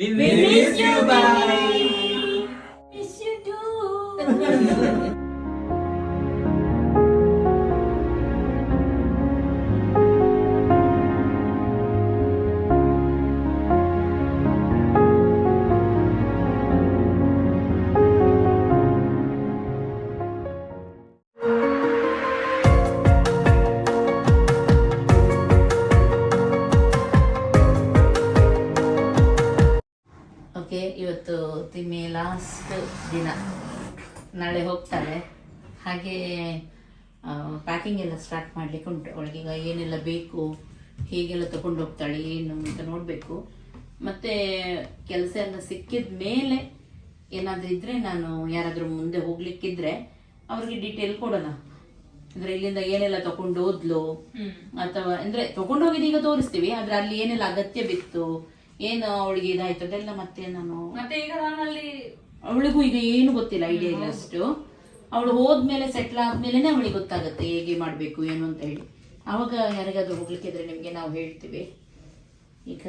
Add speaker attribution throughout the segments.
Speaker 1: We miss you, bye.
Speaker 2: ಹೀಗೆಲ್ಲ ತಗೊಂಡು ಹೋಗ್ತಾಳೆ ಏನು ಅಂತ ನೋಡಬೇಕು. ಮತ್ತೆ ಕೆಲಸ ಎಲ್ಲ ಸಿಕ್ಕಿದ ಮೇಲೆ ಏನಾದರೂ ಇದ್ರೆ ನಾನು ಯಾರಾದರೂ ಮುಂದೆ ಹೋಗ್ಲಿಕ್ಕಿದ್ರೆ ಅವ್ರಿಗೆ ಡೀಟೇಲ್ ಕೊಡೋಣ. ಅಂದ್ರೆ ಇಲ್ಲಿಂದ ಏನೆಲ್ಲ ತಗೊಂಡು ಹೋದ್ಲು? ಅಥವಾ ಅಂದ್ರೆ ತಗೊಂಡು ಹೋಗಿದ್ದು ಈಗ ತೋರಿಸ್ತೀವಿ ಆದ್ರೆ ಅಲ್ಲಿ ಏನೆಲ್ಲ ಅಗತ್ಯ ಬಿತ್ತು ಏನು ಅವಳಿಗೆ ಇದಾಯ್ತು ಅದೆಲ್ಲ ಮತ್ತೆ ನಾನು
Speaker 3: ಮತ್ತೆ ಈಗ ನಾನು ಅಲ್ಲಿ
Speaker 2: ಅವಳಿಗೂ ಈಗ ಏನು ಗೊತ್ತಿಲ್ಲ ಐಡಿಯಾ ಇಲ್ಲ ಅಷ್ಟು. ಅವಳು ಹೋದ್ಮೇಲೆ ಸೆಟ್ಲ್ ಆದ್ಮೇಲೆನೆ ಅವಳಿಗೆ ಗೊತ್ತಾಗುತ್ತೆ ಹೇಗೆ ಮಾಡ್ಬೇಕು ಏನು ಅಂತ ಹೇಳಿ. ಅವಾಗ ಯಾರಿಗಾದ್ರೂ ಹೋಗ್ಲಿಕ್ಕೆ ನಿಮಗೆ ನಿಮ್ಗೆ ನಾವು ಹೇಳ್ತೀವಿ. ಈಗ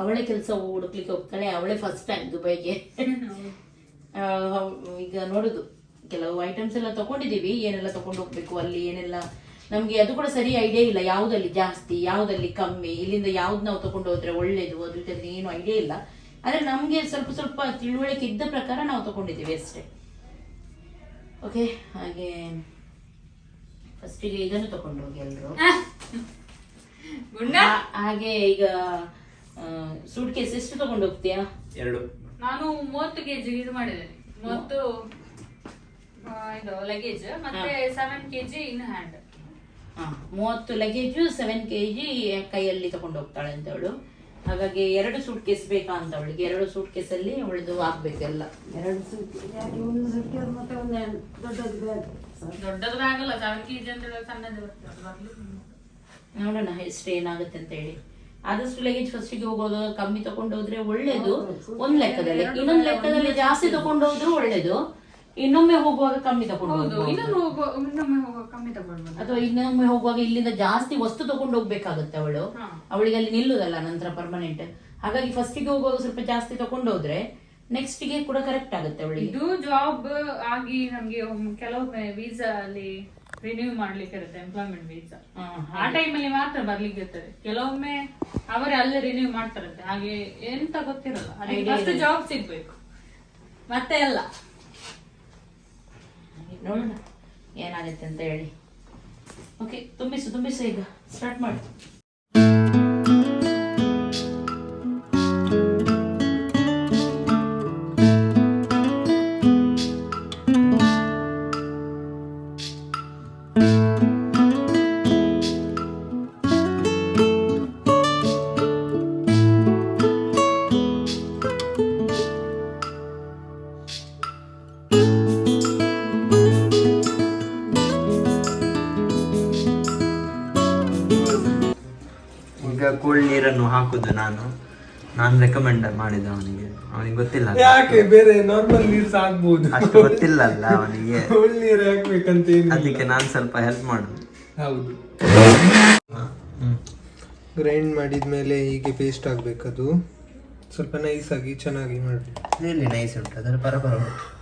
Speaker 2: ಅವಳೇ ಕೆಲಸ ಹುಡುಕ್ಲಿಕ್ಕೆ ಹೋಗ್ತಾಳೆ ಅವಳೇ ಫಸ್ಟ್ ಟೈಮ್ ದುಬೈಗೆ. ಈಗ ನೋಡೋದು. ಕೆಲವು ಐಟಮ್ಸ್ ಎಲ್ಲ ತಗೊಂಡಿದೀವಿ ಏನೆಲ್ಲ ತಗೊಂಡು ಹೋಗ್ಬೇಕು ಅಲ್ಲಿ ಏನೆಲ್ಲ. ನಮಗೆ ಅದು ಕೂಡ ಸರಿ ಐಡಿಯಾ ಇಲ್ಲ ಯಾವುದಲ್ಲಿ ಜಾಸ್ತಿ ಯಾವ್ದಲ್ಲಿ ಕಮ್ಮಿ ಇಲ್ಲಿಂದ ಯಾವ್ದು ನಾವು ತಗೊಂಡು ಹೋದ್ರೆ ಒಳ್ಳೇದು ಅದ್ರಲ್ಲಿ ಏನು ಐಡಿಯಾ ಇಲ್ಲ. ಆದರೆ ನಮಗೆ ಸ್ವಲ್ಪ ಸ್ವಲ್ಪ ತಿಳುವಳಿಕೆ ಇದ್ದ ಪ್ರಕಾರ ನಾವು ತಗೊಂಡಿದ್ದೀವಿ ಅಷ್ಟೇ. ಓಕೆ ಹಾಗೆ ಫಸ್ಟಿಗೆ ಇದನ್ನು ತಕೊಂಡು ಹೋಗಿ ಎಲ್ರು.
Speaker 3: ಗುಂಡ?
Speaker 2: ಹಾ- ಹಾಗೆ ಈಗ ಸೂಟ್ ಕೇಸ್ ಎಷ್ಟು ತಗೊಂಡು ಹೋಗ್ತೀಯಾ?
Speaker 1: ಎರಡು.
Speaker 3: ನಾನು ಮೂವತ್ತು ಕೆಜಿ ಇದು ಮಾಡಿದ್ದೇನೆ. ಮೂವತ್ತು ಆ, ಇದು ಲಗೇಜ್ ಮತ್ತೆ ಸೆವೆನ್ ಕೆಜಿ ಇನ್ ಹ್ಯಾಂಡ್
Speaker 2: ಹಾ, ಮೂವತ್ತು ಲಗೇಜು ಸೆವೆನ್ ಕೆ ಜಿ ಕೈಯಲ್ಲಿ ತಗೊಂಡು ಹೋಗ್ತಾಳೆ ಅಂತ ಅವಳು. ಹಾಗಾಗಿ ಎರಡು ಸೂಟ್ ಕೇಸ್ ಬೇಕಾ ಅಂತ ಅವಳಿಗೆ. ಎರಡು ಸೂಟ್ ಕೇಸ್ ಅಲ್ಲಿ ಅವಳದು ಆಗ್ಬೇಕೆಲ್ಲ
Speaker 4: ಎರಡು ಸೂಟ್ ಒಂದು ಸುಟ್ಕೇಸ್ ಮತ್ತೆ ಒಂದು ದೊಡ್ಡದು ಬ್ಯಾಗ್
Speaker 3: ಕೆಜಿ ಅಂತ ಹೇಳಿದ್ರೆ ಸಣ್ಣದು ಬರ್ತದೆ.
Speaker 2: ನೋಡೋಣ ಎಷ್ಟು ಏನಾಗುತ್ತೆ ಅಂತ ಹೇಳಿ. ಆದಷ್ಟು ಲಗೇಜ್ ಫಸ್ಟಿಗೆ ಹೋಗೋದು ಕಮ್ಮಿ ತಗೊಂಡು ಹೋದ್ರೆ ಒಳ್ಳೇದು. ಒಂದ್ ಲೆಕ್ಕದಲ್ಲಿ. ಇನ್ನೊಂದ್ ಲೆಕ್ಕದಲ್ಲಿ ಜಾಸ್ತಿ ತಗೊಂಡು ಹೋದ್ರು ಒಳ್ಳೇದು. ಇನ್ನೊಮ್ಮೆ ಹೋಗುವಾಗ ಕಮ್ಮಿ ತಗೊಂಡು
Speaker 3: ಹೌದು
Speaker 2: ಹೋಗ್ಬೋದು.
Speaker 3: ಇನ್ನೊಮ್ಮೆ ಹೋಗುವ ಇನ್ನೊಮ್ಮೆ ಹೋಗುವ ಕಮ್ಮಿ ತಗೊಳ್ಬೋದು
Speaker 2: ಅಥವಾ ಇನ್ನೊಮ್ಮೆ ಹೋಗುವಾಗ ಇಲ್ಲಿಂದ ಜಾಸ್ತಿ ವಸ್ತು ತಗೊಂಡು ಹೋಗ್ಬೇಕಾಗುತ್ತೆ ಅವಳು.
Speaker 3: ಹಾ.
Speaker 2: ಅವಳಿಗೆ ಅಲ್ಲಿ ನಿಲ್ಲುದಲ್ಲ ನಂತರ ಪರ್ಮನೆಂಟ್ ಹಾಗಾಗಿ ಫಸ್ಟಿಗೆ ಹೋಗುವಾಗ ಸ್ವಲ್ಪ ಜಾಸ್ತಿ ತಗೊಂಡು ಹೋದ್ರೆ ನೆಕ್ಸ್ಟ್ಗೆ ಕೂಡ ಕರೆಕ್ಟ್ ಆಗುತ್ತೆ ಅವಳಿಗೆ.
Speaker 3: ಇದು ಜಾಬ್ ಆಗಿ ನಮ್ಗೆ ಒಮ್ಮೆ ಕೆಲವೊಮ್ಮೆ ವೀಸಾ ಅಲ್ಲಿ ರಿನ್ಯೂ ಮಾಡ್ಲಿಕ್ಕೆ ಇರುತ್ತೆ ಎಂಪ್ಲಾಯ್ಮೆಂಟ್ ವೀಸಾ
Speaker 2: ಆ
Speaker 3: ಆ ಟೈಮಲ್ಲಿ ಮಾತ್ರ ಬರ್ಲಿಕ್ಕೆ ಇರ್ತದೆ. ಕೆಲವೊಮ್ಮೆ ಅವರೇ ಅಲ್ಲೇ ರಿನ್ಯೂ ಮಾಡ್ತಾರಂತೆ. ಹಾಗೆ ಎಂತ ಗೊತ್ತಿರಲ್ಲ. ಅದಕ್ಕೆ
Speaker 2: Idea.
Speaker 3: ಜಾಬ್ ಸಿಗ್ಬೇಕು. ಮತ್ತೆ ಎಲ್ಲ
Speaker 2: ನೋಡೋಣ. ಏನಾಗುತ್ತೆ ಅಂತ ಹೇಳಿ. ಓಕೆ ತುಂಬಿಸು ತುಂಬಿಸು ಈಗ. ಸ್ಟಾರ್ಟ್ ಮಾಡಿ.
Speaker 1: ರೆಕಮೆಂಡ್ ಮಾಡಿದ ಅವನಿಗೆ. ಅವನಿಗೆ ಗೊತ್ತಿಲ್ಲ
Speaker 5: ಯಾಕೆ? ಬೇರೆ ನಾರ್ಮಲ್ ನೀರ್ ಸಾಕ್ಬೋದು
Speaker 1: ಅಷ್ಟು ಗೊತ್ತಿಲ್ಲ ಅಲ್ಲ ಅವನಿಗೆ.
Speaker 5: ಹುಳಿ ನೀರ್ ಹಾಕ್ಬೇಕಂತ
Speaker 1: ಅದಕ್ಕೆ ನಾನು ಸ್ವಲ್ಪ ಹೆಲ್ಪ್ ಮಾಡುದು.
Speaker 5: ಹೌದು.
Speaker 1: ಹ್ಮ್.
Speaker 5: ಗ್ರೈಂಡ್ ಮಾಡಿದ್ಮೇಲೆ ಹೀಗೆ ಪೇಸ್ಟ್ ಆಗ್ಬೇಕದು. ಸ್ವಲ್ಪ ನೈಸ್ ಆಗಿ ಚೆನ್ನಾಗಿ ಮಾಡಿ
Speaker 1: ಇಲ್ಲಿ ನೈಸ್ ಉಂಟು. ಅದರ ಪರ ಉಂಟು.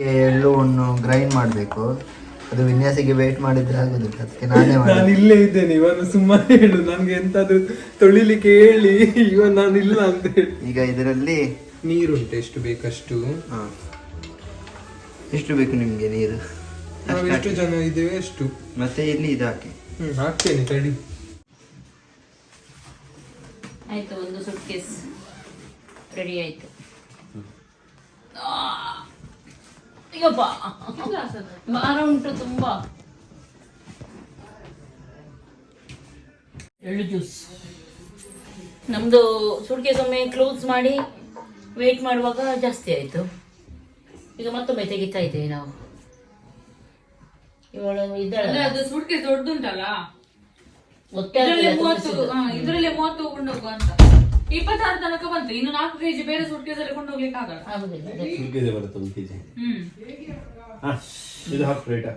Speaker 1: ಎಳ್ಳು ಹಣ್ಣು ಗ್ರೈಂಡ್ ಮಾಡಬೇಕು. ಅದು ವಿನ್ಯಾಸಿಗೆ ವೇಟ್ ಮಾಡಿದ್ರೆ ಆಗುದಿಲ್ಲ. ಅದಕ್ಕೆ ನಾನೇ
Speaker 5: ನಾನು ಇಲ್ಲೇ ಇದ್ದೇನೆ ಇವನು ಸುಮ್ಮನೆ ಹೇಳು ನನಗೆ ಎಂತಾದ್ರು ತೊಳಿಲಿಕ್ಕೆ ಹೇಳಿ ಇವ ನಾನು ಇಲ್ಲ ಅಂತ ಹೇಳಿ.
Speaker 1: ಈಗ ಇದರಲ್ಲಿ
Speaker 5: ನೀರುಂಟು ಎಷ್ಟು ಬೇಕಷ್ಟು?
Speaker 1: ಹಾ. ಎಷ್ಟು ಬೇಕು ನಿಮ್ಗೆ ನೀರು?
Speaker 5: ನಾವು ಎಷ್ಟು ಜನ ಇದ್ದೇವೆ ಎಷ್ಟು
Speaker 1: ಮತ್ತೆ ಇಲ್ಲಿ ಇದು ಹಾಕಿ.
Speaker 5: ಹ್ಮ್ ಹಾಕ್ತೇನೆ ತಡಿ.
Speaker 2: ಆಯ್ತು ಒಂದು ಸುಟ್ಕೇಸ್ ರೆಡಿ ಆಯ್ತು. ಆ, ಅಯ್ಯಪ್ಪ ಭಾರ ಉಂಟು ತುಂಬಾ. ಎಳ್ಳು ಜ್ಯೂಸ್. ನಮ್ದು ಸೊಮ್ಮೆ ಒಮ್ಮೆ ಕ್ಲೋಸ್ ಮಾಡಿ ವೇಟ್ ಮಾಡುವಾಗ ಜಾಸ್ತಿ ಆಯ್ತು. ಈಗ ಮತ್ತೊಮ್ಮೆ ತೆಗಿತಾ ಇದ್ದೇವೆ ನಾವು. ಇವಳು
Speaker 3: ಅಂದ್ರೆ
Speaker 2: ಇದ್ದಾಳೆ
Speaker 3: ಅದು ಸುಟ್ಕೆ
Speaker 2: ದೊಡ್ಡದುಂಟಲ್ಲ
Speaker 3: ಇದರಲ್ಲಿ ಇದರಲ್ಲಿ ಮೂವತ್ತು ಹೋಗ್ಕೊಂಡು ಹೋಗುವ ಅಂತ. ಇಪ್ಪತ್ತಾರು ತನಕ ಬಂತು. ಇನ್ನು ನಾಲ್ಕು ಕೆಜಿ ಬೇರೆ ಸುಟ್ಕೇಸ್ ಅಲ್ಲಿ ಕೊಂಡು ಹೋಗ್ಲಿಕ್ಕೆ ಆಗಲ್ಲ.
Speaker 2: ಆಗುದಿಲ್ಲ.
Speaker 6: ಸುರ್ಗೆದೆ ಬರುತ್ತೆ ಒಂದು ಕೆಜಿ
Speaker 3: ಹ್ಮ್.
Speaker 6: ಹಾ ಇದು ಹಾಕಿ ರೇಟಾ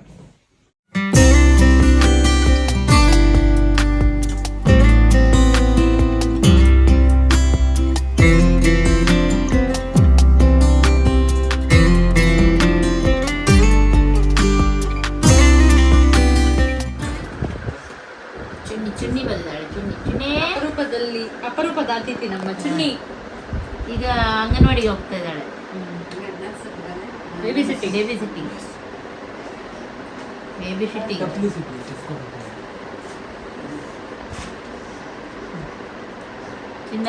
Speaker 3: ಅತಿಥಿ ನಮ್ಮ ಚುನ್ನಿ.
Speaker 2: ಈಗ ಅಂಗನವಾಡಿಗೆ ಹೋಗ್ತಾ ಇದ್ದಾಳೆ.
Speaker 3: Baby sitting
Speaker 2: baby sitting baby sitting ಚಿನ್ನ?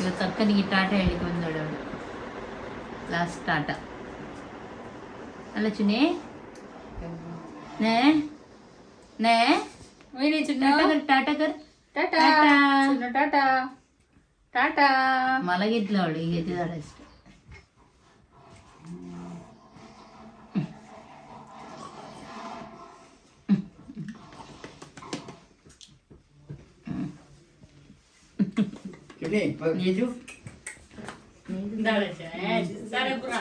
Speaker 2: ಇವತ್ತು ಅಕ್ಕನಿಗೆ ಟಾಟ ಹೇಳಿಕ್ಕೆ ಬಂದವಳು ಅವಳು. Last tata. ಅಲ್ಲ ಚುನಿ ನೇ? ನೇ?
Speaker 3: ಚುನ್ನ?
Speaker 2: ಟಾಟಾ ಕರ್.
Speaker 3: ಟಾಟಾ
Speaker 2: ಟಾಟಾ.
Speaker 3: ಚುನ್ನ ಟಾಟಾ ಟಾಟಾ
Speaker 2: ಮಲಗಿದ್ಲು ಅವಳು ಈಗ ಎದ್ದಿದ್ದಾಳೆ ಅಷ್ಟೇ ನಿಜು ಸರಿ ಪುರ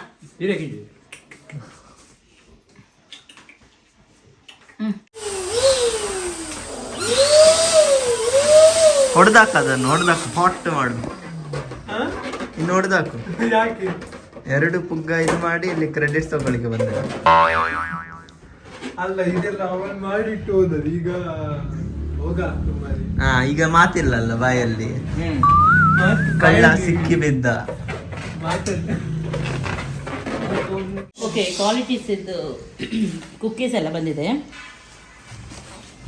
Speaker 1: ಹೊಡೆದಾಕ ಅದನ್ನು ಹೊಡೆದಾಕು ಹಾಟ್ ಮಾಡು. ಇನ್ನು ಹೊಡೆದಾಕು.
Speaker 5: ಯಾಕೆ?
Speaker 1: ಎರಡು ಪುಗ್ಗ ಇದು ಮಾಡಿ ಇಲ್ಲಿ ಕ್ರೆಡಿಟ್ಸ್ ತಗೊಳ್ಳಿಕ್ಕೆ ಬಂದೆ.
Speaker 5: ಅಲ್ಲ ಇದೆಲ್ಲ ಅವನ್ ಮಾಡಿಟ್ಟು ಹೋದದ್ದು. ಈಗ ಹೋಗ
Speaker 1: ಹಾ ಈಗ ಮಾತಿಲ್ಲಲ್ಲ ಬಾಯಲ್ಲಿ. ಕಳ್ಳ ಸಿಕ್ಕಿ ಬಿದ್ದ.
Speaker 5: ಮಾತಲ್ಲ.
Speaker 2: ಓಕೆ ಕ್ವಾಲಿಟೀಸ್ ಇದು ಕುಕ್ಕೀಸ್ ಎಲ್ಲ ಬಂದಿದೆ.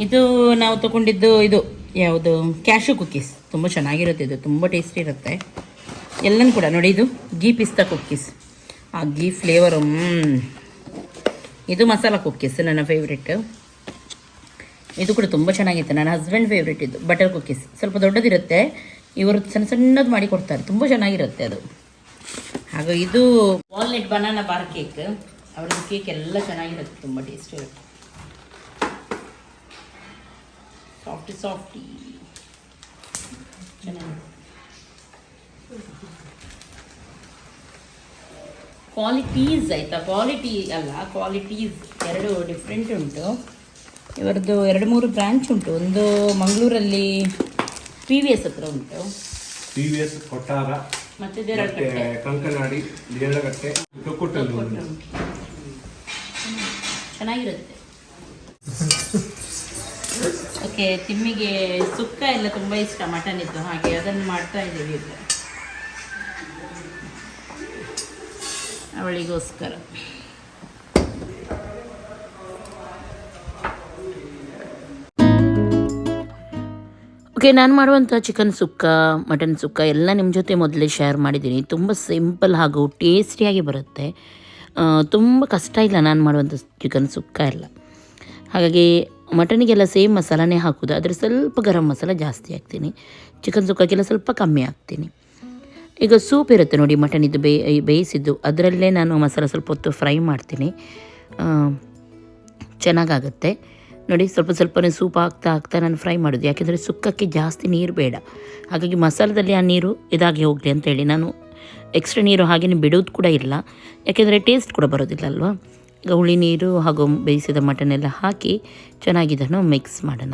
Speaker 2: ಇದು ನಾವು ತಗೊಂಡಿದ್ದು ಇದು. ಯಾವುದು? ಕ್ಯಾಶು ಕುಕ್ಕೀಸ್ ತುಂಬ ಚೆನ್ನಾಗಿರುತ್ತೆ ಇದು. ತುಂಬ ಟೇಸ್ಟಿ ಇರುತ್ತೆ. ಎಲ್ಲನೂ ಕೂಡ ನೋಡಿ, ಇದು ಗೀ ಪಿಸ್ತಾ ಕುಕ್ಕೀಸ್ ಆ ಗೀ ಫ್ಲೇವರು ಇದು ಮಸಾಲ ಕುಕ್ಕೀಸ್ ನನ್ನ ಫೇವ್ರೆಟ್ ಇದು ಕೂಡ ತುಂಬ ಚೆನ್ನಾಗಿತ್ತು. ನನ್ನ ಹಸ್ಬೆಂಡ್ ಫೇವ್ರೆಟ್ ಇದು. ಬಟರ್ ಕುಕ್ಕೀಸ್ ಸ್ವಲ್ಪ ದೊಡ್ಡದಿರುತ್ತೆ. ಇವರು ಸಣ್ಣ ಸಣ್ಣದು ಮಾಡಿ ಕೊಡ್ತಾರೆ. ತುಂಬ ಚೆನ್ನಾಗಿರುತ್ತೆ ಅದು. ಹಾಗೂ ಇದು ವಾಲ್ನೆಟ್ ಬನಾನಾ ಬಾರ್ ಕೇಕ್ ಅವ್ರದ್ದು ಕೇಕ್ ಎಲ್ಲ ಚೆನ್ನಾಗಿರುತ್ತೆ. ತುಂಬ ಟೇಸ್ಟ್ ಇರುತ್ತೆ. ಸಾಫ್ಟಿ ಸಾಫ್ಟಿ ಚೆನ್ನಾಗಿ ಕ್ವಾಲಿಟೀಸ್ ಆಯಿತಾ? ಕ್ವಾಲಿಟಿ ಅಲ್ಲ ಕ್ವಾಲಿಟೀಸ್ ಎರಡು ಡಿಫ್ರೆಂಟ್ ಉಂಟು. ಇವರದ್ದು ಎರಡು ಮೂರು ಬ್ರ್ಯಾಂಚ್ ಉಂಟು. ಒಂದು ಮಂಗಳೂರಲ್ಲಿ ಪಿ ವಿ ಎಸ್ ಹತ್ರ ಉಂಟು.
Speaker 6: ಟಿ ವಿ ಎಸ್ ಕೊಟ್ಟಾರ
Speaker 2: ಮತ್ತು ದೇರಳಕಟ್ಟೆ
Speaker 6: ಕಂಕನಾಡಿ ದೇರಳಗಟ್ಟೆ
Speaker 2: ಚೆನ್ನಾಗಿರುತ್ತೆ. ಓಕೆ ತಿಮ್ಮಿಗೆ ಸುಕ್ಕ ಎಲ್ಲ ತುಂಬ ಇಷ್ಟ ಮಟನ್ ಇದ್ದು ಹಾಗೆ, ಅದನ್ನು ಮಾಡ್ತಾ ಇದ್ದೀವಿ ಈಗ. ಅವಳಿಗೋಸ್ಕರ. ಓಕೆ ನಾನು ಮಾಡುವಂಥ ಚಿಕನ್ ಸುಕ್ಕ ಮಟನ್ ಸುಕ್ಕ ಎಲ್ಲ ನಿಮ್ಮ ಜೊತೆ ಮೊದಲೇ ಶೇರ್ ಮಾಡಿದ್ದೀನಿ. ತುಂಬ ಸಿಂಪಲ್ ಹಾಗೂ ಟೇಸ್ಟಿಯಾಗಿ ಬರುತ್ತೆ. ತುಂಬ ಕಷ್ಟ ಇಲ್ಲ ನಾನು ಮಾಡುವಂಥ ಚಿಕನ್ ಸುಕ್ಕ ಎಲ್ಲ. ಹಾಗಾಗಿ ಮಟನಿಗೆಲ್ಲ ಸೇಮ್ ಮಸಾಲನೇ ಹಾಕೋದು. ಆದರೆ ಸ್ವಲ್ಪ ಗರಂ ಮಸಾಲ ಜಾಸ್ತಿ ಹಾಕ್ತೀನಿ. ಚಿಕನ್ ಸುಕ್ಕಕ್ಕೆಲ್ಲ ಸ್ವಲ್ಪ ಕಮ್ಮಿ ಹಾಕ್ತೀನಿ. ಈಗ ಸೂಪ್ ಇರುತ್ತೆ ನೋಡಿ ಮಟನಿದ್ದು ಬೇ ಬೇಯಿಸಿದ್ದು. ಅದರಲ್ಲೇ ನಾನು ಮಸಾಲ ಸ್ವಲ್ಪ ಹೊತ್ತು ಫ್ರೈ ಮಾಡ್ತೀನಿ. ಚೆನ್ನಾಗಾಗುತ್ತೆ. ನೋಡಿ ಸ್ವಲ್ಪ ಸ್ವಲ್ಪನೇ ಸೂಪ್ ಹಾಕ್ತಾ ಹಾಕ್ತಾ ನಾನು ಫ್ರೈ ಮಾಡೋದು. ಯಾಕೆಂದರೆ ಸುಕ್ಕಕ್ಕೆ ಜಾಸ್ತಿ ನೀರು ಬೇಡ. ಹಾಗಾಗಿ ಮಸಾಲದಲ್ಲಿ ಆ ನೀರು ಇದಾಗಿ ಹೋಗಲಿ ಅಂತೇಳಿ ನಾನು ಎಕ್ಸ್ಟ್ರಾ ನೀರು ಹಾಗೆಯೇ ಬಿಡೋದು ಕೂಡ ಇಲ್ಲ. ಯಾಕೆಂದರೆ ಟೇಸ್ಟ್ ಕೂಡ ಬರೋದಿಲ್ಲ ಅಲ್ವಾ? ಈಗ ಹುಳಿ ನೀರು ಹಾಗೂ ಬೇಯಿಸಿದ ಮಟನ್ ಎಲ್ಲ ಹಾಕಿ ಚೆನ್ನಾಗಿ ಇದನ್ನು ಮಿಕ್ಸ್ ಮಾಡೋಣ.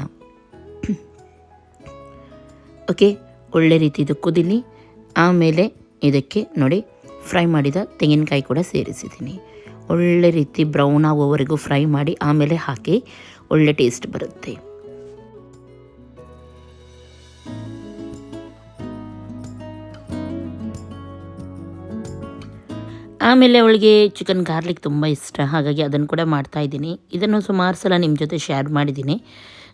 Speaker 2: ಓಕೆ, ಒಳ್ಳೆ ರೀತಿ ಇದು ಕುದಿಲಿ. ಆಮೇಲೆ ಇದಕ್ಕೆ ನೋಡಿ ಫ್ರೈ ಮಾಡಿದ ತೆಂಗಿನಕಾಯಿ ಕೂಡ ಸೇರಿಸಿದ್ದೀನಿ. ಒಳ್ಳೆ ರೀತಿ ಬ್ರೌನ್ ಆಗುವವರೆಗೂ ಫ್ರೈ ಮಾಡಿ ಆಮೇಲೆ ಹಾಕಿ ಒಳ್ಳೆ ಟೇಸ್ಟ್ ಬರುತ್ತೆ. ಆಮೇಲೆ ಅವಳಿಗೆ ಚಿಕನ್ ಗಾರ್ಲಿಕ್ ತುಂಬ ಇಷ್ಟ. ಹಾಗಾಗಿ ಅದನ್ನು ಕೂಡ ಮಾಡ್ತಾ ಇದ್ದೀನಿ. ಇದನ್ನು ಸುಮಾರು ಸಲ ನಿಮ್ಮ ಜೊತೆ ಶೇರ್ ಮಾಡಿದ್ದೀನಿ.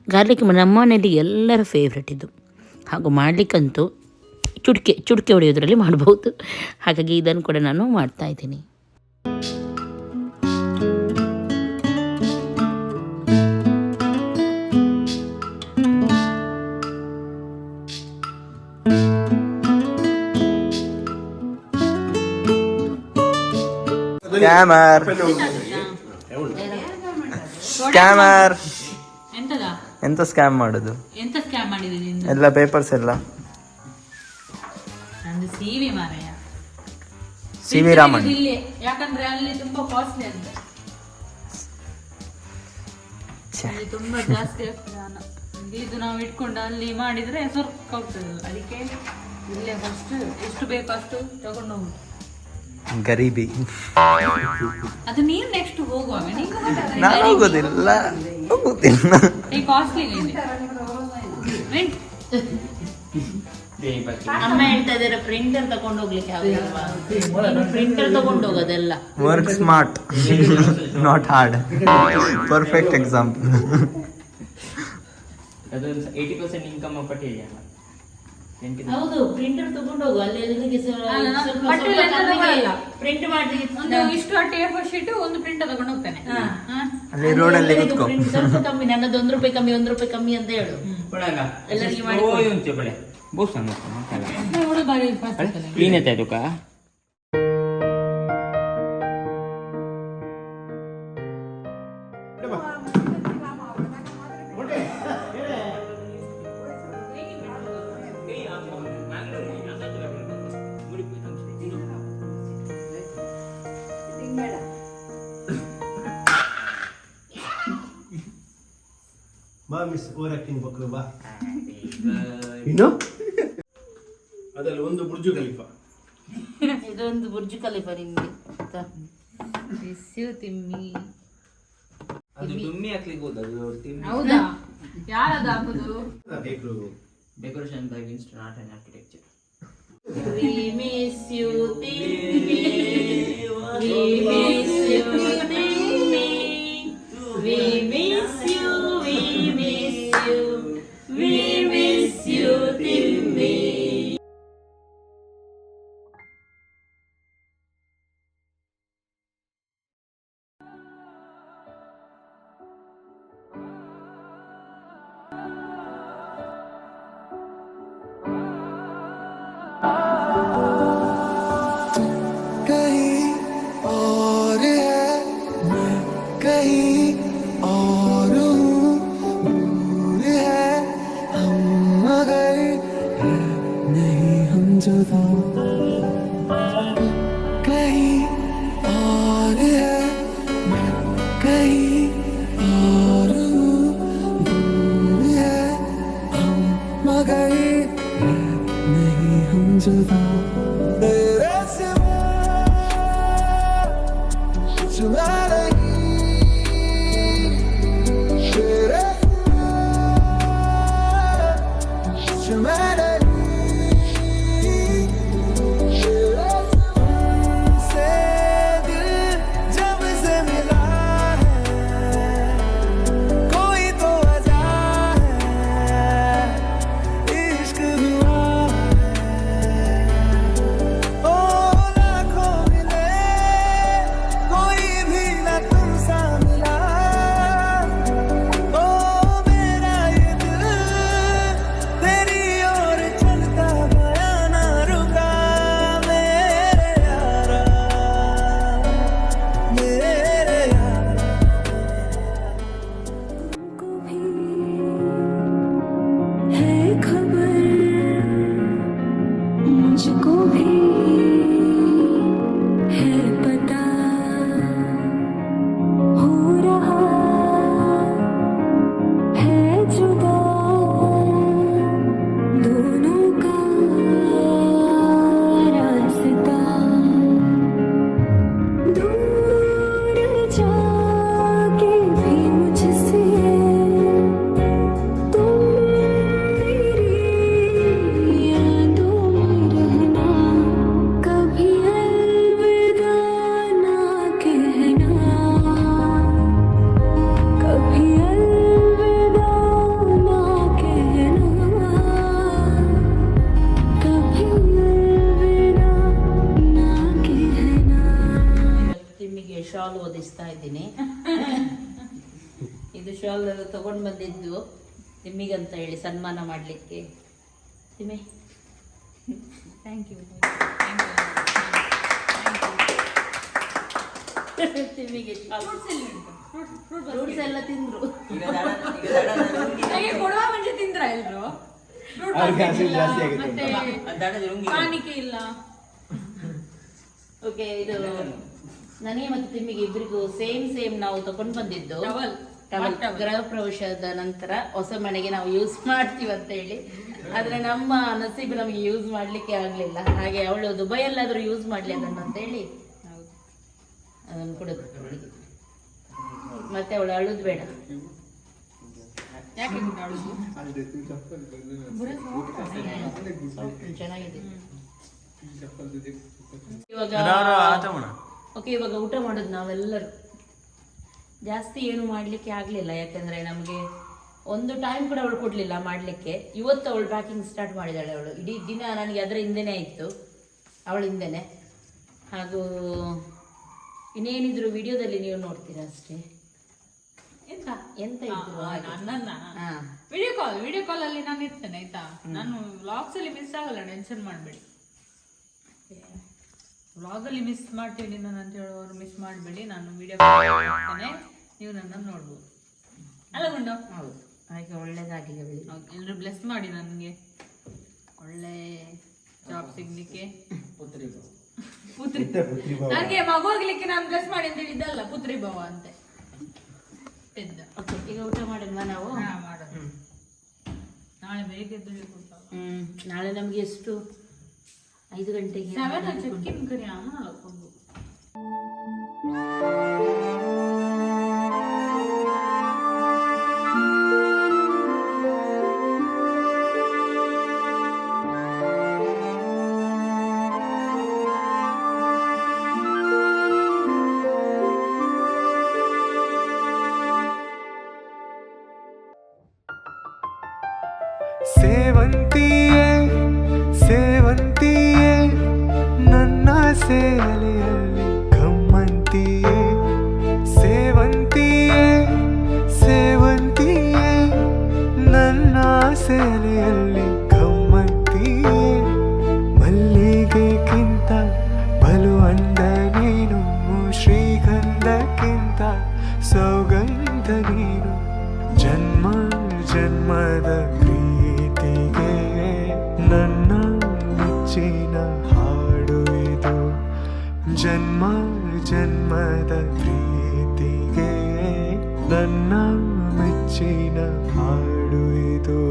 Speaker 2: ಗಾರ್ಲಿಕ್ ನಮ್ಮ ಮನೆಯಲ್ಲಿ ಎಲ್ಲರ ಫೇವ್ರೆಟ್ ಇದು. ಹಾಗೂ ಮಾಡಲಿಕ್ಕಂತೂ ಚುಟ್ಕೆ ಚುಟ್ಕೆ ಹೊಡೆಯೋದ್ರಲ್ಲಿ ಮಾಡ್ಬೋದು. ಹಾಗಾಗಿ ಇದನ್ನು ಕೂಡ ನಾನು ಮಾಡ್ತಾ
Speaker 1: ಸ್ಕ್ಯಾಮರ್ ಸ್ಕ್ಯಾಮರ್ ಎಂತ ಸ್ಕ್ಯಾಮ್ ಮಾಡುದು?
Speaker 2: ಎಂತ ಸ್ಕ್ಯಾಮ್ ಮಾಡಿದೆ
Speaker 1: ಎಲ್ಲ ಪೇಪರ್ಸ್ ಎಲ್ಲ.
Speaker 2: ನಂದು ಸಿವಿ
Speaker 1: ಮಾರಯ್ಯ ಸಿವಿ ರಾಮನ್.
Speaker 3: ಯಾಕಂದ್ರೆ ಅಲ್ಲಿ ತುಂಬಾ ಕಾಸ್ಟ್ಲಿ ಅಂತ ಅಲ್ಲಿ ತುಂಬಾ ಜಾಸ್ತಿ ಆಗ್ತದೆ ಇದು ನಾವು ಇಟ್ಕೊಂಡು ಅಲ್ಲಿ ಮಾಡಿದ್ರೆ ಸ್ವಲ್ಪ ಹೋಗ್ತದೆ. ಅದಕ್ಕೆ ಇಲ್ಲೇ ಫಸ್ಟ್ ಎಷ್ಟು ಬೇಕು ಅಷ್ಟು ತಗೊಂಡು ಹೋಗುದು.
Speaker 1: ಗರೀಬಿ.
Speaker 3: ಅದು ನೀನ್ ನೆಕ್ಸ್ಟ್ ಹೋಗುವಾಗ.
Speaker 1: ನಾನು ಹೋಗೋದಿಲ್ಲ. ಹೋಗೋದಿಲ್ಲ.
Speaker 3: ಈ ಕಾಸ್ಟ್ಲಿ ಇದೆ
Speaker 2: ಅಮ್ಮ ಹೇಳ್ತಾ ಇದಾರೆ ಪ್ರಿಂಟರ್ ತಗೊಂಡು ಹೋಗ್ಲಿಕ್ಕೆ ಪ್ರಿಂಟರ್ ತಗೊಂಡು ಹೋಗೋದೆಲ್ಲ.
Speaker 1: Work smart not hard perfect example
Speaker 7: ಅದೊಂದು ಏಯ್ಟಿ ಪರ್ಸೆಂಟ್ ಇನ್ಕಮ್ ಪಟ್ಟಿದೆ
Speaker 2: ಹೌದು ಪ್ರಿಂಟರ್ ತಗೊಂಡು ಹೋಗು ಅಲ್ಲಿ ಎಲ್ರಿಗೆ
Speaker 3: ಅಲ್ಲ.
Speaker 2: ಪ್ರಿಂಟ್ ಮಾಡಿ
Speaker 3: ಒಂದು ಇಷ್ಟು ಟೇಪ್ ಶೀಟ್ ಒಂದು ಪ್ರಿಂಟ್ ತಗೊಂಡು ಹೋಗ್ತಾನೆ.
Speaker 2: ಹಾ.
Speaker 3: ರೋಡ್
Speaker 1: ಅಲ್ಲಿ
Speaker 2: ಸ್ವಲ್ಪ ಕಮ್ಮಿ ನನ್ನದು ಒಂದು ರೂಪಾಯಿ ಕಮ್ಮಿ ಒಂದು ರೂಪಾಯಿ ಕಮ್ಮಿ ಅಂತ ಹೇಳು. ಎಲ್ಲರಿಗೆ
Speaker 3: ಬಾರಿ fast ಇರ್ತಾನೆ.
Speaker 7: ಕ್ಲೀನ್ ಐತೆ
Speaker 8: ಮಿಸ್ ಓವರ್ ಆಕ್ಟಿಂಗ್ ಬಕ್ರು ಬಾ. ಇನ್ನು? ಅದರಲ್ಲಿ ಒಂದು ಬುರ್ಜು ಖಲೀಫಾ.
Speaker 2: ಇದೊಂದು ಬುರ್ಜು ಖಲೀಫಾ ನಿಮ್ಗೆ?
Speaker 3: ಬಿಸಿಲು ತಿಮ್ಮಿ.
Speaker 7: ಅದು ದುಮ್ಮಿ ಹಾಕ್ಲಿಕ್ಕೆ ಹೋದ ಅದು ತಿಮ್ಮಿ.
Speaker 3: ಹೌದಾ? ಯಾರದು ಹಾಕುದು?
Speaker 8: ಬೇಕು
Speaker 7: decoration by Winston art and architecture
Speaker 2: We miss you, Timmy. We miss you, ಎಲ್ಲ ತಿಂದ್ರು
Speaker 3: ಮುಂಚೆ ತಿಂದ್ರ ಎಲ್ರು ಕಾಣಿಕೆ ಇಲ್ಲ
Speaker 2: ಓಕೆ ಇದು ನನಗೆ ಮತ್ತು ತಿಮ್ಮಿಗೆ ಇಬ್ಬರಿಗೂ ಸೇಮ್ ಸೇಮ್ ನಾವು ತಗೊಂಡು ಬಂದಿದ್ದು ಗೃಹ ಪ್ರವೇಶದ ನಂತರ ಹೊಸ ಮನೆಗೆ ನಾವು ಯೂಸ್ ಮಾಡ್ತೀವಿ ಅಂತ ಹೇಳಿ ಆದ್ರೆ ನಮ್ಮ ನಸೀಬು ನಮಗೆ ಯೂಸ್ ಮಾಡ್ಲಿಕ್ಕೆ ಆಗ್ಲಿಲ್ಲ. ಹಾಗೆ ಅವಳು ದುಬೈ ಎಲ್ಲಾದ್ರೂ ಯೂಸ್ ಮಾಡ್ಲಿ ಅದನ್ನು ಅಂತ ಹೇಳಿ. ಅದನ್ನು ಕೊಡೋದು ಅವಳಿಗೆ ಮತ್ತೆ ಅವಳು ಅಳುದು ಬೇಡ.
Speaker 3: ಯಾಕೆ ಗುಂಡಾಡುದು
Speaker 2: ಚೆನ್ನಾಗಿದೆ. ಇವಾಗ ಓಕೆ ಇವಾಗ ಊಟ ಮಾಡೋದು ನಾವೆಲ್ಲರೂ. ಜಾಸ್ತಿ ಏನು ಮಾಡಲಿಕ್ಕೆ ಆಗಲಿಲ್ಲ ಯಾಕಂದ್ರೆ ನಮಗೆ ಒಂದು ಟೈಮ್ ಕೂಡ ಅವಳು ಕೊಡಲಿಲ್ಲ ಮಾಡಲಿಕ್ಕೆ. ಇವತ್ತು ಅವಳು ಪ್ಯಾಕಿಂಗ್ ಸ್ಟಾರ್ಟ್ ಮಾಡಿದಾಳೆ ಅವಳು. ಇಡೀ ದಿನ ನನಗೆ ಅದರ ಹಿಂದೆನೇ ಇತ್ತು. ಅವಳ ಹಿಂದೆನೇ ಹಾಗೂ ಇನ್ನೇನಿದ್ರು ವಿಡಿಯೋದಲ್ಲಿ ನೀವು ನೋಡ್ತೀರಾ ಅಷ್ಟೇ?
Speaker 3: ಎಂತ?
Speaker 2: ಎಂತ ಇದ್ರು ಹಾಗೆ.
Speaker 3: ನನ್ನ?
Speaker 2: ಹಾ.
Speaker 3: ವಿಡಿಯೋ ಕಾಲ್ ವಿಡಿಯೋ ಕಾಲ್ ಅಲ್ಲಿ ನಾನು ಇರ್ತೇನೆ ಆಯ್ತಾ? ನಾನು ವ್ಲಾಗ್ಸ್ ಅಲ್ಲಿ ಮಿಸ್ ಆಗಲ್ಲ ಟೆನ್ಷನ್ ಮಾಡಬೇಡಿ. ವ್ಲಾಗ್ ಅಲ್ಲಿ ಮಿಸ್ ಮಾಡ್ತೀನಿ ನಾನು ಅಂತ ಹೇಳುವವರು ಮಿಸ್ ಮಾಡಬೇಡಿ ನಾನು ವಿಡಿಯೋ ಕಾಲ್ ಮಾಡ್ತೇನೆ ನೀವು ನನ್ನನ್ನು ನೋಡ್ಬೋದು. ಅಲ್ಲ ಗುಂಡು?
Speaker 2: ಹೌದು. ಹಾಗೆ ಒಳ್ಳೇದಾಗಲಿ
Speaker 3: ಹೌದು ಎಲ್ಲರೂ ಬ್ಲೆಸ್ ಮಾಡಿ ನನಗೆ. ಒಳ್ಳೆ ಜಾಬ್ ಸಿಗ್ಲಿಕ್ಕೆ. ಪುತ್ರಿ. ನನಗೆ ಮಗು ಹೋಗ್ಲಿಕ್ಕೆ ನಾನು ಬ್ಲೆಸ್ ಮಾಡಿ ಅಂತ ಹೇಳಿದ್ದಲ್ಲ ಪುತ್ರಿ ಭಾವ ಅಂತೆ. ಪೆದ್ದ
Speaker 2: ಓಕೆ ಈಗ ಊಟ ಮಾಡಿದ್ವಾ ನಾವು?
Speaker 3: ಹಾ, ಮಾಡೋದು. ನಾಳೆ ಬೇಗ ಎದ್ದು ಹೇಳ್ಕೊಡ್ತಾವ
Speaker 2: ಹ್ಮ್ ನಾಳೆ ನಮ್ಗೆ ಎಷ್ಟು? ಐದು ಗಂಟೆಗೆ
Speaker 3: ಸೆವೆನ್ ಚೆಕ್ಕಿನ್ ಕರಿ ಅಮ್ಮ ಕೊಂಡು
Speaker 5: ಜನ್ಮ ಜನ್ಮದ ಪ್ರೀತಿಗೆ ನನ್ನ ಮೆಚ್ಚಿನ ಹಾಡು ಇದು.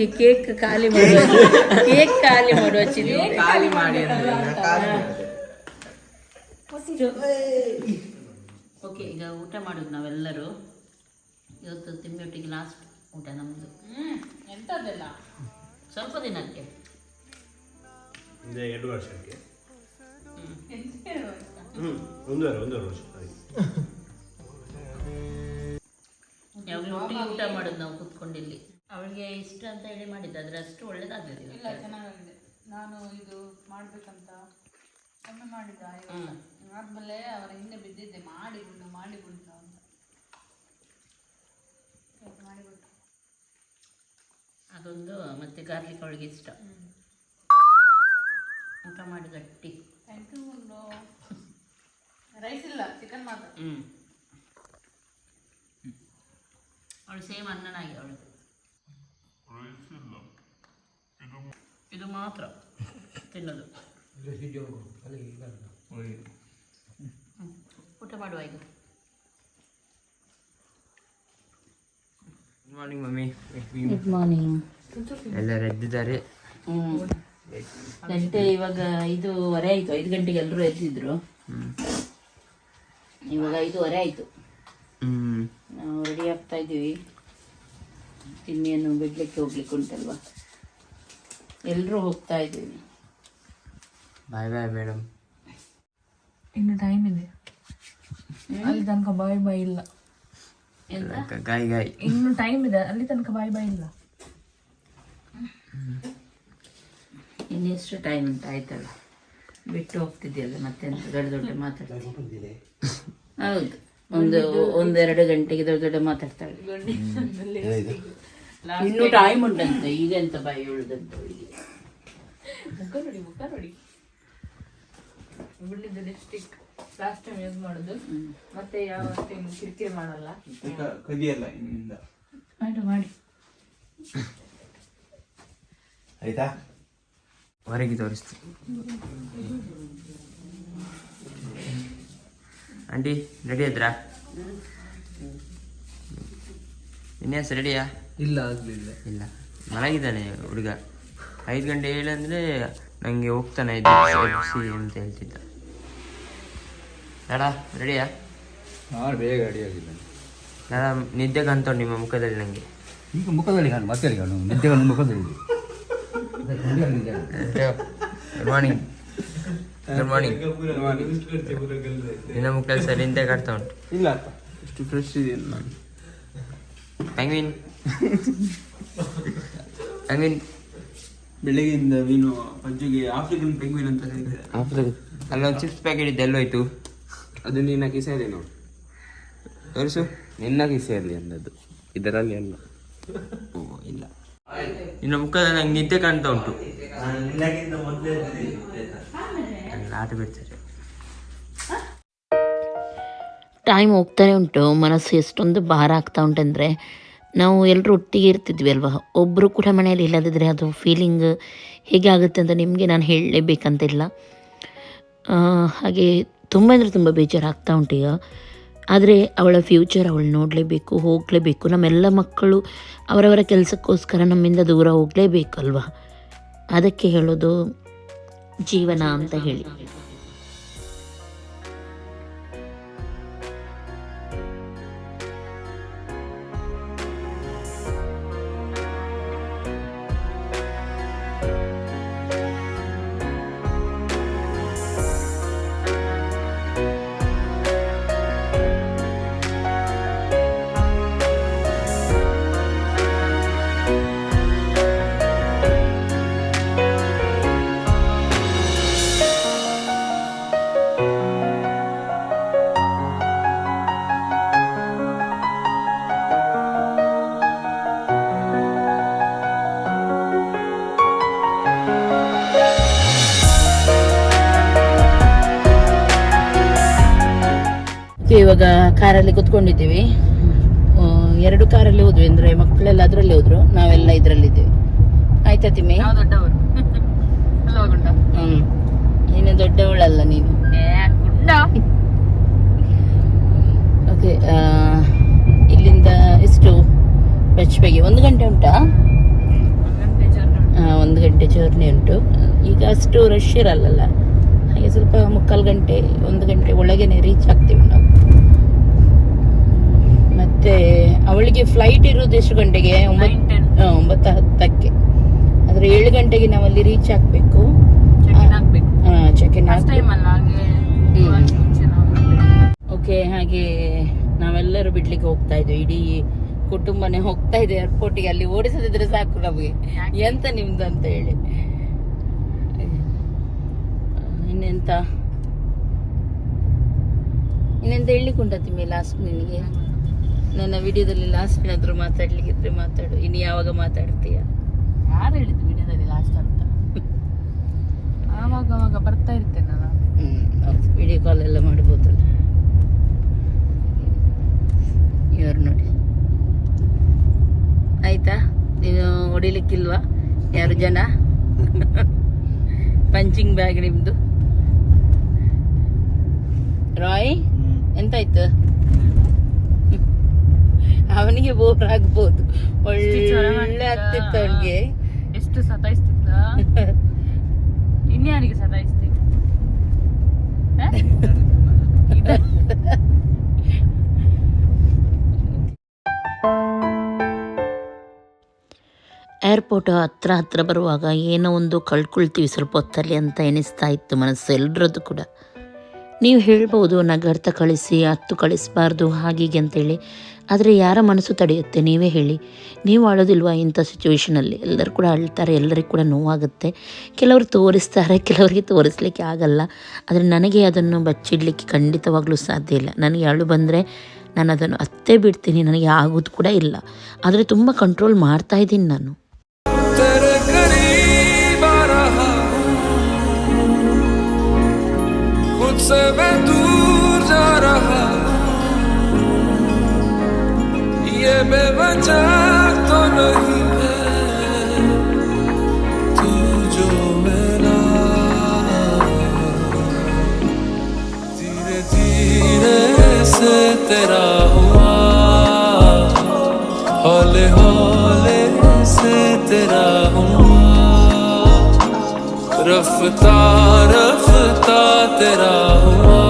Speaker 2: ಹೋಗ್ತಾಳಂತ ಕೇಕ್ ಖಾಲಿ ಮಾಡುವ ಕೇಕ್ ಖಾಲಿ ಮಾಡುವ ಚಿಂತೆ
Speaker 1: ಖಾಲಿ ಮಾಡಿ.
Speaker 2: ಓಕೆ ಈಗ ಊಟ ಮಾಡೋದು ನಾವೆಲ್ಲರೂ. ಇವತ್ತು ತಿಮ್ಮಿಯೊಟ್ಟಿಗೆ ಲಾಸ್ಟ್ ಊಟ ನಮ್ಮದು
Speaker 3: ಹ್ಮ್ ಎಂತದೆಲ್ಲ?
Speaker 2: ಸ್ವಲ್ಪ ದಿನಕ್ಕೆ.
Speaker 8: ಇದೆ ಎರಡು ವರ್ಷಕ್ಕೆ. ಒಂದೂವರೆ ಒಂದೂವರೆ ವರ್ಷ ಹಾಗೆ.
Speaker 2: ಯಾವಾಗಲೂ ಒಟ್ಟಿಗೆ ಊಟ ಮಾಡೋದು ನಾವು ಕೂತ್ಕೊಂಡಿಲ್ಲಿ. ಅವಳಿಗೆ ಇಷ್ಟ ಅಂತ ಹೇಳಿ ಮಾಡಿದ್ದು ಅದ್ರ ಅಷ್ಟು ಒಳ್ಳೇದಾಗಲಿಲ್ಲ
Speaker 3: ಇಲ್ಲ ಚೆನ್ನಾಗಿದೆ ನಾನು ಇದು ಮಾಡ್ಬೇಕಂತ ಒಮ್ಮೆ ಮಾಡಿದ. ಆದ್ಮೇಲೆ ಅವರ ಹಿಂದೆ ಬಿದ್ದಿದ್ದೆ ಮಾಡಿ ಬಿಡು ಮಾಡಿ ಬಿಡು ಅಂತ ಮಾಡಿಬಿಟ್ಟು
Speaker 2: ಅದೊಂದು ಮತ್ತೆ ಗಾರ್ಲಿಕ್ ಅವಳಿಗೆ ಇಷ್ಟ. ಊಟ ಮಾಡಿ ಗಟ್ಟಿ.
Speaker 3: ಥ್ಯಾಂಕ್ ಯು ರೈಸ್ ಇಲ್ಲ ಚಿಕನ್ ಮಾತ್ರ.
Speaker 2: ಹ್ಞೂ ಅವಳು ಸೇಮ್ ಅನ್ನನಾಗಿ ಅವಳು ಇದು ಮಾತ್ರ ತಿನ್ನೋದು. ಊಟ ಮಾಡುವ ಈಗ.
Speaker 1: Good morning mummy.
Speaker 2: Good morning
Speaker 1: ಎಲ್ಲರೂ ಎದ್ದಿದ್ದಾರೆ?
Speaker 2: ಗಂಟೆ ಇವಾಗ ಐದೂವರೆ ಆಯಿತು. ಐದು ಗಂಟೆಗೆ ಎಲ್ಲರೂ ಎದ್ದಿದ್ರು. ಇವಾಗ ಐದೂವರೆ ಆಯಿತು.
Speaker 1: ಹ್ಮ್.
Speaker 2: ನಾವು ರೆಡಿ ಆಗ್ತಾ ಇದ್ದೀವಿ. ತಿನ್ನಿಯನ್ನು ಬಿಡ್ಲಿಕ್ಕೆ ಹೋಗ್ಲಿಕ್ಕೆ ಉಂಟಲ್ವಾ? ಎಲ್ಲರೂ ಹೋಗ್ತಾ ಇದ್ದೀವಿ.
Speaker 1: ಬಾಯ್ ಬಾಯ್ ಮೇಡಮ್
Speaker 3: ಇನ್ನು ಟೈಮ್ ಇದೆ. ಅಲ್ಲಿ ತನಕ ಬಾಯ್ ಬಾಯ್ ಇಲ್ಲ.
Speaker 2: ಎಂತ?
Speaker 1: ಗಾಯ್ ಗಾಯ್.
Speaker 3: ಇನ್ನು ಟೈಮ್ ಇದೆ. ಅಲ್ಲಿ ತನಕ ಬಾಯ್ ಬಾಯ್ ಇಲ್ಲ.
Speaker 2: ಇನ್ನೆಷ್ಟು ಟೈಮ್ ಅಂತ ಆಯ್ತಲ್ಲ. ಬಿಟ್ಟು ಹೋಗ್ತಿದ್ಯಲ್ಲ ಮತ್ತೆ ಎಂತ? ದೊಡ್ಡ ದೊಡ್ಡ ಮಾತಾಡ್ತಾ ಹೌದು. ಒಂದು ಒಂದೆರಡು ಗಂಟೆಗೆ ದೊಡ್ಡ ದೊಡ್ಡ ಮಾತಾಡ್ತಾಳೆ ಇನ್ನು ಟೈಮ್ ಉಂಟಂತೆ ಈಗ ಎಂತ ಬಾಯಿ ಉಳಿದಂತ ಅವಳಿಗೆ
Speaker 3: ಮುಖ ನೋಡಿ ಮುಖ ನೋಡಿ. ಬಿಳಿದ ಲಿಪ್ಸ್ಟಿಕ್ ಲಾಸ್ಟ್ ಟೈಮ್ ಯೂಸ್ ಮಾಡೋದು. ಮತ್ತೆ ಯಾವ ಟೈಮ್ ಕಿರಿಕಿರಿ ಮಾಡಲ್ಲ.
Speaker 9: ಕದಿಯಲ್ಲ ಇನ್ನಿಂದ
Speaker 2: ಮಾಡಿ ಮಾಡಿ.
Speaker 9: ಆಯ್ತಾ?
Speaker 7: ಹೊರಗೆ ತೋರಿಸ್ತೀನಿ. ಆಂಟಿ ರೆಡಿ ಆದ್ರಾ ವಿನ್ಯಾಸ ರೆಡಿಯಾ
Speaker 10: ಇಲ್ಲ ಆಗಲಿಲ್ಲ.
Speaker 7: ಇಲ್ಲ. ಮಲಗಿದ್ದಾನೆ ಹುಡುಗ. ಐದು ಗಂಟೆ ಹೇಳಂದ್ರೆ ನನಗೆ ಹೋಗ್ತಾನೆ ಎಬ್ಸಿ ಅಂತ ಹೇಳ್ತಿದ್ದ. ಬೇಡ ರೆಡಿಯಾ
Speaker 6: ನಾನು ಬೇಗ ರೆಡಿ ಆಗಿಲ್ಲ
Speaker 7: ಬೇಡ ನಿದ್ದೆ ಕಾಣ್ತಾವ್ ನಿಮ್ಮ ಮುಖದಲ್ಲಿ ನನಗೆ
Speaker 6: ಈಗ ಮುಖದಲ್ಲಿ ಕಾಣು ಮತ್ತೆ ಕಾಣು ನಿದ್ದೆ ಮುಖದಲ್ಲಿ
Speaker 7: ಗುಡ್ ಮಾರ್ನಿಂಗ್ ಗುಡ್ ಮಾರ್ನಿಂಗ್ ನಿನ್ನ ಮುಖದಲ್ಲಿ ಸರಿ ನಿದ್ದೆ ಕಾಡ್ತಾ ಉಂಟು.
Speaker 9: ಇಲ್ಲ ಇಷ್ಟು ಫ್ರೆಶ್ ಇದೆಯಲ್ಲ ನಾನು.
Speaker 7: ಪೆಂಗ್ವಿನ್ ಪೆಂಗ್ವಿನ್
Speaker 9: ಬೆಳಗ್ಗೆಯಿಂದ ಮೀನು ಪಜ್ಜಿಗೆ ಆಫ್ರಿಕನ್ ಪೆಂಗ್ವಿನ್ ಅಂತ ಕರೀತಾರೆ
Speaker 7: ಅಲ್ಲೊಂದು ಚಿಪ್ಸ್ ಪ್ಯಾಕೆಟ್ ಇದ್ದು ಎಲ್ಲೋಯ್ತು?
Speaker 9: ಅದು ನಿನ್ನ ಕಿಸೆಯಲ್ಲಿ ನೋಡು.
Speaker 7: ತೋರಿಸು.
Speaker 9: ನಿನ್ನ ಇರಲಿ ಅಂದದ್ದು. ಇದರಲ್ಲಿ ಅಲ್ಲ.
Speaker 7: ಓ ಇಲ್ಲ. ನಿನ್ನ ಮುಖದ ನಂಗೆ ನಿದ್ದೆ ಕಾಣ್ತಾ ಉಂಟು. ಆಟ ಬಿಡ್ತಾರೆ.
Speaker 2: ಟೈಮ್ ಹೋಗ್ತಾನೆ ಉಂಟು. ಮನಸ್ಸು ಎಷ್ಟೊಂದು ಭಾರ ಆಗ್ತಾ ಉಂಟಂದರೆ ನಾವು ಎಲ್ಲರೂ ಒಟ್ಟಿಗೆ ಇರ್ತಿದ್ವಿ ಅಲ್ವಾ? ಒಬ್ಬರು ಕೂಡ ಮನೆಯಲ್ಲಿ ಇಲ್ಲದಿದ್ದರೆ ಅದು ಫೀಲಿಂಗ್ ಹೇಗೆ ಆಗುತ್ತೆ ಅಂತ ನಿಮಗೆ ನಾನು ಹೇಳಲೇಬೇಕಂತಿಲ್ಲ. ಹಾಗೆ ತುಂಬ ಅಂದರೆ ತುಂಬ ಬೇಜಾರಾಗ್ತಾ ಉಂಟು ಈಗ. ಆದರೆ ಅವಳ ಫ್ಯೂಚರ್ ಅವಳು ನೋಡಲೇಬೇಕು, ಹೋಗಲೇಬೇಕು. ನಮ್ಮೆಲ್ಲ ಮಕ್ಕಳು ಅವರವರ ಕೆಲಸಕ್ಕೋಸ್ಕರ ನಮ್ಮಿಂದ ದೂರ ಹೋಗಲೇಬೇಕಲ್ವಾ? ಅದಕ್ಕೆ ಹೇಳೋದು ಜೀವನ ಅಂತ ಹೇಳಿ. ಕಾರಲ್ಲಿ ಕುತ್ಕೊಂಡಿದ್ದೀವಿ. ಎರಡು ಕಾರಲ್ಲಿ ಹೋದ್ವಿ ಅಂದ್ರೆ ಮಕ್ಕಳೆಲ್ಲ ಅದರಲ್ಲಿ ಹೋದ್ರು. ನಾವೆಲ್ಲ ಇದರಲ್ಲಿದ್ದೇವೆ. ಆಯ್ತಾ ತಿಮ್ಮಿ?
Speaker 3: ದೊಡ್ಡವರು. ಗುಂಡ.
Speaker 2: ಹ್ಮ್. ನೀನು ದೊಡ್ಡವಳಲ್ಲ ನೀನು. ಓಕೆ ಇಲ್ಲಿಂದ ಎಷ್ಟು? ಬೆಚ್ಚಬೆಗೆ ಒಂದು ಗಂಟೆ ಉಂಟಾ? ಒಂದು ಗಂಟೆ ಜರ್ನಿ ಉಂಟು. ಈಗ ಅಷ್ಟು ರಶ್ ಇರಲ್ಲಲ್ಲ. ಹಾಗೆ ಸ್ವಲ್ಪ ಮುಕ್ಕಾಲು ಗಂಟೆ ಒಂದು ಗಂಟೆ ಒಳಗೇನೆ ರೀಚ್ ಆಗ್ತೀವಿ. ಮತ್ತೆ ಅವಳಿಗೆ ಫ್ಲೈಟ್ ಇರೋದು ಎಷ್ಟು ಗಂಟೆಗೆ? ಒಂಬತ್ತು ಒಂಬತ್ತು ಹತ್ತಕ್ಕೆ. ಆದ್ರೆ ಏಳು ಗಂಟೆಗೆ ನಾವಲ್ಲಿ ರೀಚ್ ಆಗಬೇಕು.
Speaker 3: ಚೆಕ್
Speaker 2: ಇನ್ ಓಕೆ ಹಾಗೆ ನಾವೆಲ್ಲರೂ ಬಿಡ್ಲಿಕ್ಕೆ ಹೋಗ್ತಾ ಇದ್ವಿ. ಇಡೀ ಕುಟುಂಬನೇ ಹೋಗ್ತಾ ಇದೆ ಏರ್ಪೋರ್ಟಿಗೆ ಅಲ್ಲಿ ಓಡಿಸದಿದ್ರೆ ಸಾಕು ನಮಗೆ. ಎಂತ ನಿಮ್ದು ಅಂತ ಹೇಳಿ. ಇನ್ನೆಂತ? ಇನ್ನೆಂತ ಹೇಳಲಿಕ್ಕೆ ಮೇಲೆ ತಿಮ್ಮಿ ಲಾಸ್ಟ್ ನಿನಗೆ ನನ್ನ ವಿಡಿಯೋದಲ್ಲಿ ಲಾಸ್ಟ್ ಏನಾದರೂ ಮಾತಾಡ್ಲಿಕ್ಕಿದ್ರೆ ಮಾತಾಡು. ಇನ್ನು ಯಾವಾಗ ಮಾತಾಡ್ತೀಯ?
Speaker 3: ಯಾರು ಹೇಳಿದ್ದು ವಿಡಿಯೋದಲ್ಲಿ ಲಾಸ್ಟ್ ಅಂತ? ಆವಾಗ ಆವಾಗ ಬರ್ತಾ ಇರ್ತೇನೆ ನಾನು.
Speaker 2: ವಿಡಿಯೋ ಕಾಲ್ ಎಲ್ಲ ಮಾಡ್ಬೋದಲ್ಲ. ಇವರು ನೋಡಿ. ಆಯ್ತಾ? ನೀನು ಹೊಡಿಲಿಕ್ಕಿಲ್ವಾ? ಯಾರು ಜನ? ಪಂಚಿಂಗ್ ಬ್ಯಾಗ್ ನಿಮ್ಮದು ರಾಯ್ ಎಂತಾಯ್ತು? ಅವನಿಗೆ ಬೋರ್ ಆಗ್ಬೋದು. ಒಳ್ಳೆ. ಆಗ್ತಿತ್ತು ಅವನಿಗೆ
Speaker 3: ಎಷ್ಟು ಸತಾಯಿಸ್ತಿದ್ದ? ಇನ್ಯಾರಿಗೆ ಸತಾಯಿಸ್ತಿ?
Speaker 2: ಏರ್ಪೋರ್ಟ್ ಹತ್ರ ಹತ್ರ ಬರುವಾಗ ಏನೋ ಒಂದು ಕಳ್ಕೊಳ್ತೀವಿ ಸ್ವಲ್ಪ ಹೊತ್ತಲ್ಲಿ ಅಂತ ಎನಿಸ್ತಾ ಇತ್ತು ಮನಸ್ಸು ಎಲ್ಲರದ್ದು ಕೂಡ. ನೀವು ಹೇಳ್ಬೋದು, ನಗರ್ತ ಕಳಿಸಿ ಹತ್ತು ಕಳಿಸಬಾರ್ದು, ಹಾಗೀಗೆ ಅಂತೇಳಿ. ಆದರೆ ಯಾರ ಮನಸ್ಸು ತಡೆಯುತ್ತೆ? ನೀವೇ ಹೇಳಿ. ನೀವು ಅಳೋದಿಲ್ವಾ ಇಂಥ ಸಿಚುವೇಷನಲ್ಲಿ ಎಲ್ಲರೂ ಕೂಡ ಅಳ್ತಾರೆ ಎಲ್ಲರಿಗೂ ಕೂಡ ನೋವಾಗುತ್ತೆ. ಕೆಲವರು ತೋರಿಸ್ತಾರೆ, ಕೆಲವರಿಗೆ ತೋರಿಸ್ಲಿಕ್ಕೆ ಆಗಲ್ಲ. ಆದರೆ ನನಗೆ ಅದನ್ನು ಬಚ್ಚಿಡಲಿಕ್ಕೆ ಖಂಡಿತವಾಗ್ಲೂ ಸಾಧ್ಯ ಇಲ್ಲ. ನನಗೆ ಅಳು ಬಂದರೆ ನಾನು ಅದನ್ನು ಅತ್ತೇ ಬಿಡ್ತೀನಿ, ನನಗೆ ಆಗೋದು ಕೂಡ ಇಲ್ಲ. ಆದರೆ ತುಂಬ ಕಂಟ್ರೋಲ್ ಮಾಡ್ತಾ ಇದ್ದೀನಿ ನಾನು.
Speaker 11: तुझसे मैं दूर जा रहा ये बेवजह तो नहीं तू जो मेरा। धीरे धीरे से तेरा हुआ। हौले हौले से तेरा हुआ। रफ्ता रफ्ता तेरा हुआ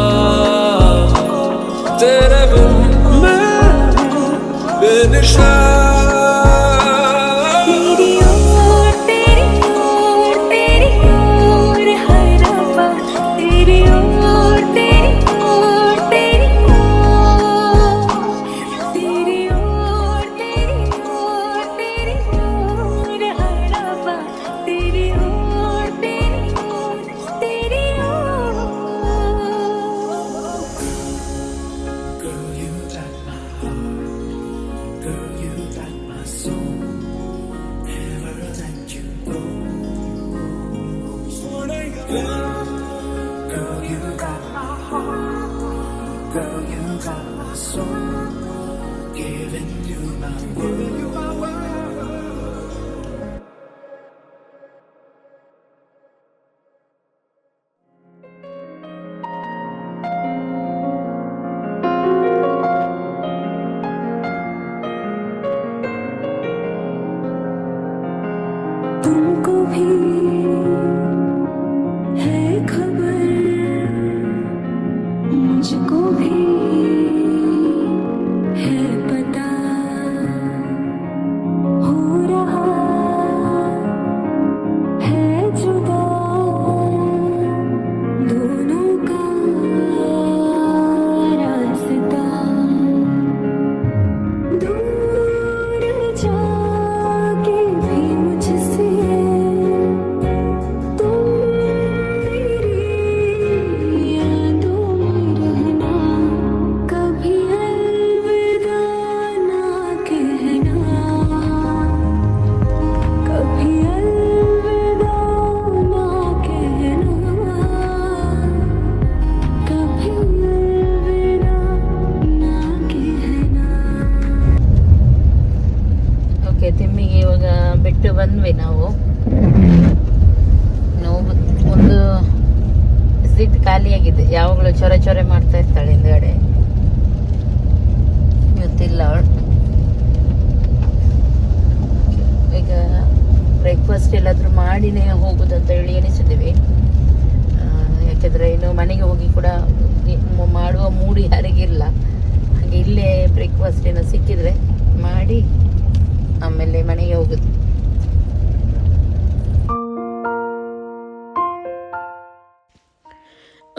Speaker 11: तेरे बिन मैं बेनिशान
Speaker 12: got my soul, giving you my word.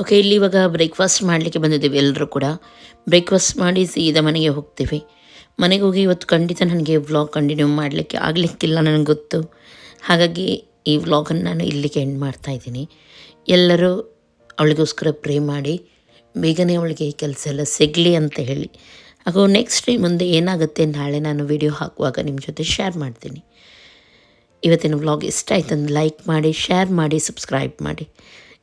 Speaker 12: Okay ಇಲ್ಲಿ ಇವಾಗ ಬ್ರೇಕ್ಫಾಸ್ಟ್ ಮಾಡಲಿಕ್ಕೆ ಬಂದಿದ್ದೀವಿ ಎಲ್ಲರೂ ಕೂಡ. ಬ್ರೇಕ್ಫಾಸ್ಟ್ ಮಾಡಿ ಸೀದಾ ಮನೆಗೆ ಹೋಗ್ತೀವಿ. ಮನೆಗೆ ಹೋಗಿ ಇವತ್ತು ಖಂಡಿತ ನನಗೆ ವ್ಲಾಗ್ ಕಂಟಿನ್ಯೂ ಮಾಡಲಿಕ್ಕೆ ಆಗಲಿಕ್ಕಿಲ್ಲ ನನಗೆ ಗೊತ್ತು. ಹಾಗಾಗಿ ಈ ವ್ಲಾಗನ್ನು ನಾನು ಇಲ್ಲಿಗೆ ಎಂಡ್ ಮಾಡ್ತಾ ಇದ್ದೀನಿ. ಎಲ್ಲರೂ ಅವಳಿಗೋಸ್ಕರ ಪ್ರೇ ಮಾಡಿ, ಬೇಗನೆ ಅವಳಿಗೆ ಈ ಕೆಲಸ ಎಲ್ಲ ಸಿಗಲಿ ಅಂತ ಹೇಳಿ. ಹಾಗೂ ನೆಕ್ಸ್ಟ್ ಟೈಮ್ ಮುಂದೆ ಏನಾಗುತ್ತೆ ನಾಳೆ ನಾನು ವಿಡಿಯೋ ಹಾಕುವಾಗ ನಿಮ್ಮ ಜೊತೆ ಶೇರ್ ಮಾಡ್ತೀನಿ. ಇವತ್ತಿನ ವ್ಲಾಗ್ ಇಷ್ಟ ಆಯ್ತಂದು ಲೈಕ್ ಮಾಡಿ ಶೇರ್ ಮಾಡಿ ಸಬ್ಸ್ಕ್ರೈಬ್ ಮಾಡಿ.